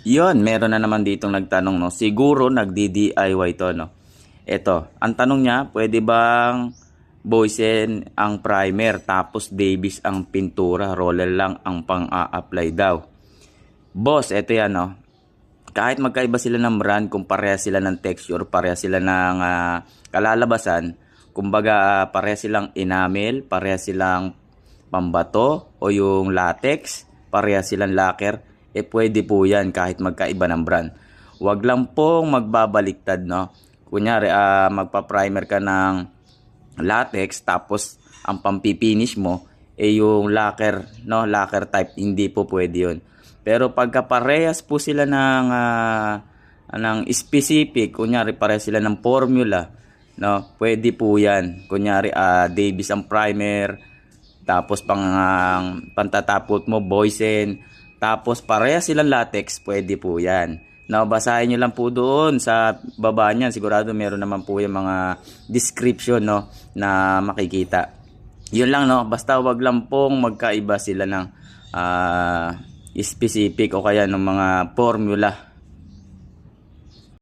Yon, meron na naman ditong nagtanong, no? Siguro nagdi-DIY to, no? Ito, ang tanong niya, pwede bang Boysen ang primer tapos Davis ang pintura, roller lang ang pang-a-apply daw. Boss, ito yan, no? Kahit magkaiba sila ng brand, kung pareha sila ng texture, pareha sila ng ah, kalalabasan, kumbaga ah, pareha silang enamel, pareha silang pambato o yung latex, pareha silang lacquer, eh pwede po yan kahit magkaiba ng brand. Huwag lang pong magbabaliktad, no? Kunyari, ah, magpa-primer ka ng latex tapos ang pampipinish mo eh yung lacquer, no? Lacquer type, hindi po pwede yun. Pero pagka parehas po sila ng ah, ng specific, kunyari parehas sila ng formula, no? Pwede po 'yan. Kunyari ah, Davis ang primer, tapos pang ah, pantatapot mo Boysen, tapos parehas silang latex, pwede po 'yan. No, basahin nyo lang po doon sa baba niyan. Sigurado meron naman po yung mga description no na makikita. Yun lang no, basta wag lang pong magkaiba sila ng ah, specific o kaya ng mga formula